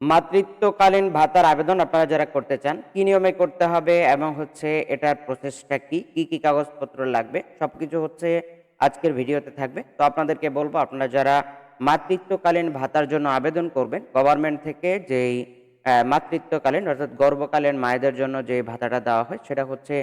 মাতৃত্বকালীন ভাতার আবেদন আপনারা যারা করতে চান, কি নিয়মে করতে হবে এবং হচ্ছে এটার প্রসেসটা কি কি কি কাগজপত্র লাগবে, সবকিছু হচ্ছে আজকের ভিডিওতে থাকবে। তো আপনাদেরকে বলব, আপনারা যারা মাতৃত্বকালীন ভাতার জন্য আবেদন করবেন গভর্নমেন্ট থেকে যেই মাতৃত্বকালীন অর্থাৎ গর্ভকালীন মায়েদের জন্য যে ভাতাটা দেওয়া হয়, সেটা হচ্ছে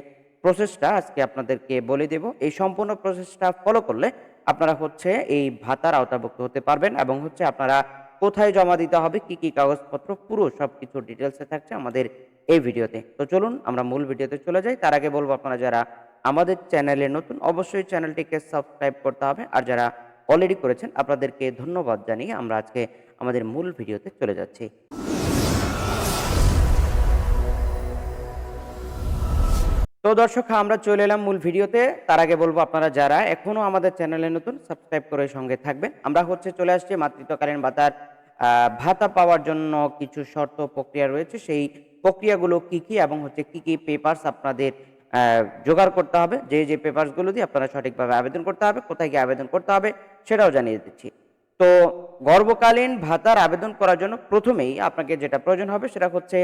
প্রসেসটা আজকে আপনাদেরকে বলে দেব। এই সম্পূর্ণ প্রসেসটা ফলো করলে আপনারা হচ্ছে এই ভাতার আওতাভুক্ত হতে পারবেন এবং হচ্ছে আপনারা কোথায় জমা দিতে হবে, কি কি কাগজপত্র, পুরো সব কিছু ডিটেলসে থাকছে আমাদের এই ভিডিওতে। তো চলুন আমরা মূল ভিডিওতে চলে যাই। তার আগে বলব আপনারা যারা আমাদের চ্যানেলে নতুন, অবশ্যই চ্যানেলটিকে সাবস্ক্রাইব করতে হবে। আর যারা অলরেডি করেছেন, আপনাদেরকে ধন্যবাদ জানিয়ে আমরা আজকে আমাদের মূল ভিডিওতে চলে যাচ্ছি। তো দর্শক, আমরা চলে এলাম মূল ভিডিওতে। তার আগে বলব আপনারা যারা এখনও আমাদের চ্যানেলে নতুন সাবস্ক্রাইব করে সঙ্গে থাকবেন। আমরা হচ্ছে চলে আসছি মাতৃত্বকালীন ভাতার ভাতা পাওয়ার জন্য কিছু শর্ত প্রক্রিয়া রয়েছে। সেই প্রক্রিয়াগুলো কি কি এবং হচ্ছে কি কি পেপারস আপনাদের জোগাড় করতে হবে? যে যে পেপারসগুলো দিয়ে আপনারা সঠিকভাবে আবেদন করতে হবে, কোথায় গিয়ে আবেদন করতে হবে সেটাও জানিয়ে দিচ্ছি। তো গর্ভকালীন ভাতার আবেদন করার জন্য প্রথমেই আপনাকে যেটা প্রয়োজন হবে সেটা হচ্ছে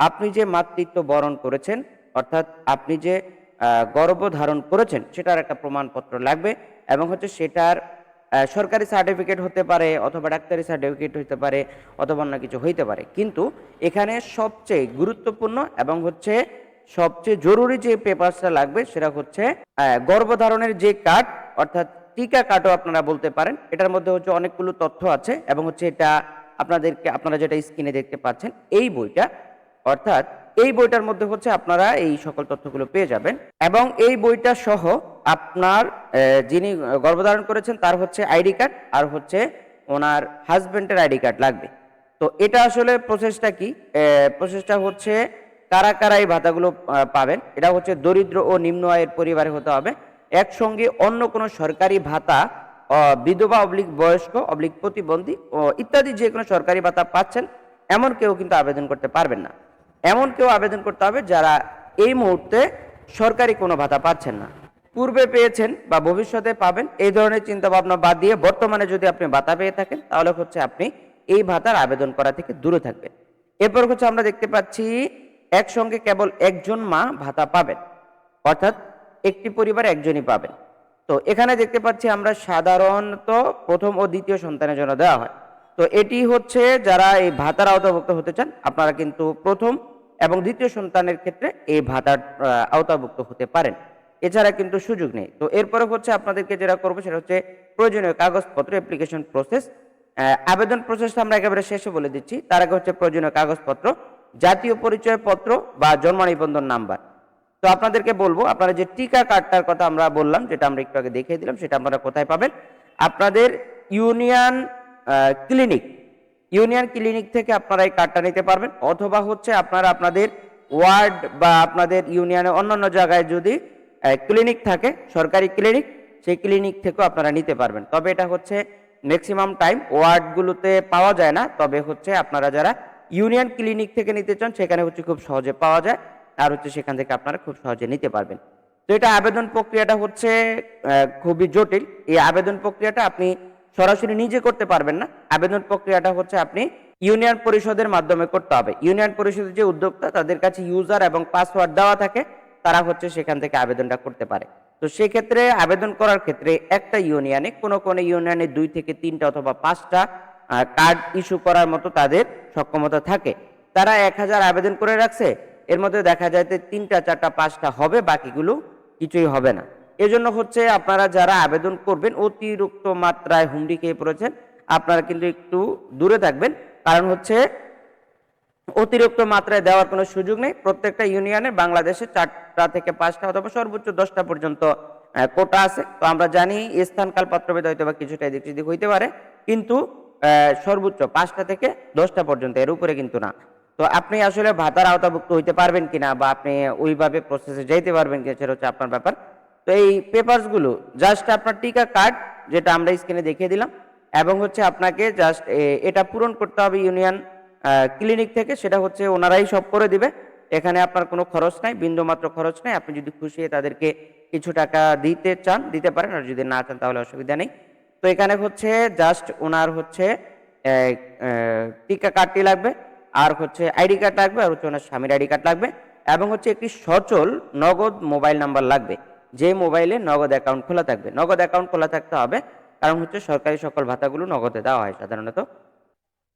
আপনি যে মাতৃত্ব বরণ করেছেন অর্থাৎ আপনি যে গর্ভ ধারণ করেছেন, সেটার একটা প্রমাণপত্র লাগবে এবং হচ্ছে সেটার সরকারি সার্টিফিকেট হতে পারে অথবা ডাক্তারি সার্টিফিকেট হতে পারে অথবা অন্য কিছু হইতে পারে। কিন্তু এখানে সবচেয়ে গুরুত্বপূর্ণ এবং হচ্ছে সবচেয়ে জরুরি যে পেপারসটা লাগবে, সেটা হচ্ছে গর্ভধারণের যে কার্ড অর্থাৎ টিকা কার্ডও আপনারা বলতে পারেন। এটার মধ্যে হচ্ছে অনেকগুলো তথ্য আছে এবং হচ্ছে এটা আপনাদেরকে, আপনারা যেটা স্ক্রিনে দেখতে পাচ্ছেন, এই বইটা, অর্থাৎ এই বইটার মধ্যে হচ্ছে আপনারা এই সকল তথ্যগুলো পেয়ে যাবেন। এবং এই বইটা সহ আপনার যিনি গর্ভধারণ করেছেন তার হচ্ছে আইডি কার্ড আর হচ্ছে ওনার হাজবেন্ডের আইডি কার্ড লাগবে। তো এটা আসলে প্রসেসটা কি? প্রসেসটা হচ্ছে কারা কারা এই ভাতাগুলো পাবেন, এটা হচ্ছে দরিদ্র ও নিম্ন আয়ের পরিবারে হতে হবে। একসঙ্গে অন্য কোনো সরকারি ভাতা বিধবা অবলিক বয়স্ক, অবলিক প্রতিবন্ধী ইত্যাদি যে কোনো সরকারি ভাতা পাচ্ছেন, এমন কেউ কিন্তু আবেদন করতে পারবেন না। এমন কেউ আবেদন করতে হবে যারা এই মুহূর্তে সরকারি কোনো ভাতা পাচ্ছেন না। পূর্বে পেয়েছেন বা ভবিষ্যতে পাবেন, এই ধরনের চিন্তা ভাবনা বাদ দিয়ে বর্তমানে যদি আপনি ভাতা পেয়ে থাকেন, তাহলে হচ্ছে আপনি এই ভাতার আবেদন করা থেকে দূরে থাকবেন। এরপর হচ্ছে আমরা দেখতে পাচ্ছি, একসঙ্গে কেবল একজন মা ভাতা পাবেন, অর্থাৎ একটি পরিবারে একজনই পাবেন। তো এখানে দেখতে পাচ্ছি আমরা সাধারণত প্রথম ও দ্বিতীয় সন্তানের জন্য দেওয়া হয়। তো এটি হচ্ছে যারা এই ভাতার আওতাভুক্ত হতে চান, আপনারা কিন্তু প্রথম এবং দ্বিতীয় সন্তানের ক্ষেত্রে এই ভাতার আওতাভুক্ত হতে পারেন। এছাড়া কিন্তু সুযোগ নেই। তো এরপরে হচ্ছে আপনাদেরকে যেটা করব সেটা হচ্ছে প্রয়োজনীয় কাগজপত্র অ্যাপ্লিকেশন প্রসেস আবেদন প্রসেসটা আমরা একেবারে শেষে বলে দিচ্ছি। তার আগে হচ্ছে প্রয়োজনীয় কাগজপত্র, জাতীয় পরিচয় পত্র বা জন্ম নিবন্ধন নাম্বার। তো আপনাদেরকে বলব, আপনারা যে টিকা কার্ডটার কথা আমরা বললাম, যেটা আমরা একটু আগে দেখিয়ে দিলাম, সেটা আপনারা কোথায় পাবেন? আপনাদের ইউনিয়ন ক্লিনিক ইউনিয়ন ক্লিনিক থেকে আপনারা এই কার্ডটা নিতে পারবেন, অথবা হচ্ছে আপনারা আপনাদের ওয়ার্ড বা আপনাদের ইউনিয়নের অন্যান্য জায়গায় যদি ক্লিনিক থাকে, সরকারি ক্লিনিক, সেই ক্লিনিক থেকেও আপনারা নিতে পারবেন। তবে এটা হচ্ছে ম্যাক্সিমাম টাইম ওয়ার্ডগুলোতে পাওয়া যায় না, তবে হচ্ছে আপনারা যারা ইউনিয়ন ক্লিনিক থেকে নিতে চান, সেখানে হচ্ছে খুব সহজে পাওয়া যায়, আর হচ্ছে সেখান থেকে আপনারা খুব সহজে নিতে পারবেন। তো এটা আবেদন প্রক্রিয়াটা হচ্ছে খুবই জটিল। এই আবেদন প্রক্রিয়াটা আপনি সরাসরি নিজে করতে পারবেন না। আবেদন প্রক্রিয়াটা হচ্ছে আপনি ইউনিয়ন পরিষদের মাধ্যমে করতে হবে। ইউনিয়ন পরিষদের যে উদ্যোক্তা, তাদের কাছে ইউজার এবং পাসওয়ার্ড দেওয়া থাকে, তারা হচ্ছে সেখান থেকে আবেদনটা করতে পারে। তো সেক্ষেত্রে আবেদন করার ক্ষেত্রে একটা ইউনিয়নে, কোনো কোনো ইউনিয়নে দুই থেকে তিনটা অথবা পাঁচটা কার্ড ইস্যু করার মতো তাদের সক্ষমতা থাকে। তারা এক হাজার আবেদন করে রাখছে, এর মধ্যে দেখা যায় যে তিনটা, চারটা, পাঁচটা হবে, বাকিগুলো কিছুই হবে না। এজন্য হচ্ছে আপনারা যারা আবেদন করবেন, অতিরিক্ত মাত্রায় হুমড়ি খেয়ে পড়েছেন, আপনারা কিন্তু একটু দূরে থাকবেন। কারণ হচ্ছে অতিরিক্ত মাত্রায় দেওয়ার কোনো সুযোগ নেই। প্রত্যেকটা ইউনিয়নে বাংলাদেশে চারটা থেকে পাঁচটা অথবা সর্বোচ্চ দশটা পর্যন্ত কোটা আছে। তো আমরা জানি স্থানকাল পাত্রভেদ হয়তো বা কিছুটা এদিক সেদিক হইতে পারে। কিন্তু সর্বোচ্চ পাঁচটা থেকে দশটা পর্যন্ত, এর উপরে কিন্তু না। তো আপনি আসলে ভাতার আওতাভুক্ত হইতে পারবেন কিনা বা আপনি ওইভাবে প্রসেসে যাইতে পারবেন কিনা, সেটা হচ্ছে আপনার ব্যাপার। তো এই পেপারসগুলো জাস্ট আপনার টিকা কার্ড যেটা আমরা স্ক্রিনে দেখিয়ে দিলাম, এবং হচ্ছে আপনাকে জাস্ট এটা পূরণ করতে হবে ইউনিয়ন ক্লিনিক থেকে, সেটা হচ্ছে ওনারাই সব করে দিবে। এখানে আপনার কোনো খরচ নাই বিন্দু মাত্র খরচ নাই, আপনি যদি খুশি তাদেরকে কিছু টাকা দিতে চান, দিতে পারেন, আর যদি না চান তাহলে অসুবিধা নেই। তো এখানে হচ্ছে জাস্ট ওনার হচ্ছে টিকা কার্ডটি লাগবে, আর হচ্ছে আইডি কার্ড লাগবে, আর হচ্ছে ওনার স্বামীর আইডি কার্ড লাগবে, এবং হচ্ছে একটি সচল নগদ মোবাইল নাম্বার লাগবে। যে মোবাইলে নগদ অ্যাকাউন্ট খোলা থাকবে। নগদ অ্যাকাউন্ট খোলা থাকতে হবে, কারণ হচ্ছে সরকারি সকল ভাতাগুলো নগদে দেওয়া হয় সাধারণত।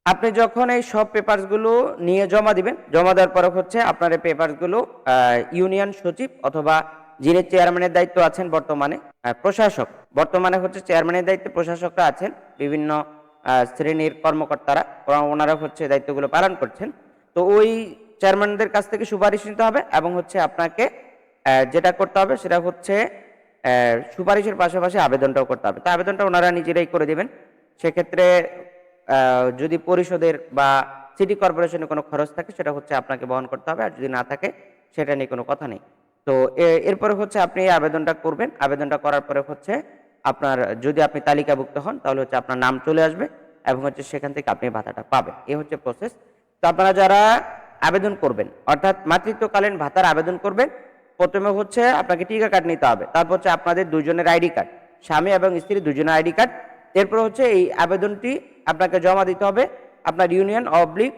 আপনি যখন এই সব পেপারসগুলো নিয়ে জমা দিবেন, জমা দেওয়ার পরে হচ্ছে আপনার এই পেপারসগুলো ইউনিয়ন সচিব অথবা যিনি চেয়ারম্যানের দায়িত্ব আছেন বর্তমানে প্রশাসক। বর্তমানে হচ্ছে চেয়ারম্যানের দায়িত্বে প্রশাসকরা আছেন, বিভিন্ন শ্রেণির কর্মকর্তারা ওনারা হচ্ছে দায়িত্বগুলো পালন করছেন। তো ওই চেয়ারম্যানদের কাছ থেকে সুপারিশ নিতে হবে এবং হচ্ছে আপনাকে যেটা করতে হবে সেটা হচ্ছে সুপারিশের পাশাপাশি আবেদনটাও করতে হবে। তো আবেদনটা ওনারা নিজেরাই করে দেবেন। সেক্ষেত্রে যদি পরিষদের বা সিটি কর্পোরেশনের কোনো খরচ থাকে, সেটা হচ্ছে আপনাকে বহন করতে হবে। আর যদি না থাকে, সেটা নিয়ে কোনো কথা নেই। তো এরপরে হচ্ছে আপনি আবেদনটা করবেন। আবেদনটা করার পরে হচ্ছে আপনার, যদি আপনি তালিকাভুক্ত হন, তাহলে হচ্ছে আপনার নাম চলে আসবে এবং হচ্ছে সেখান থেকে আপনি ভাতাটা পাবেন। এই হচ্ছে প্রসেস তো আপনারা যারা আবেদন করবেন, অর্থাৎ মাতৃত্বকালীন ভাতার আবেদন করবেন প্রথমে হচ্ছে আপনাকে টিকা কার্ড নিতে হবে। তারপর হচ্ছে আপনাদের দুজনের আইডি কার্ড স্বামী এবং স্ত্রী দুজনের আইডি কার্ড এরপর হচ্ছে এই আবেদনটি আপনাকে জমা দিতে হবে আপনার ইউনিয়ন অবলিক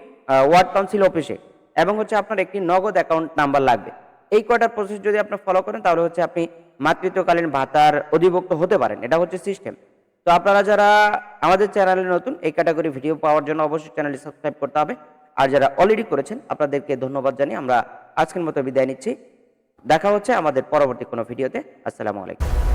ওয়ার্ড কাউন্সিল অফিসে এবং হচ্ছে আপনার একটি নগদ অ্যাকাউন্ট নাম্বার লাগবে। এই কয়টা প্রসেস যদি আপনি ফলো করেন, তাহলে হচ্ছে আপনি মাতৃত্বকালীন ভাতার অধিভুক্ত হতে পারেন। এটা হচ্ছে সিস্টেম তো আপনারা যারা আমাদের চ্যানেলে নতুন, এই ক্যাটাগরি ভিডিও পাওয়ার জন্য অবশ্যই চ্যানেলটি সাবস্ক্রাইব করতে হবে। আর যারা অলরেডি করেছেন, আপনাদেরকে ধন্যবাদ জানিয়ে আমরা আজকের মতো বিদায় নিচ্ছি। দেখা হচ্ছে আমাদের পরবর্তী কোনো ভিডিওতে। আসসালামু আলাইকুম।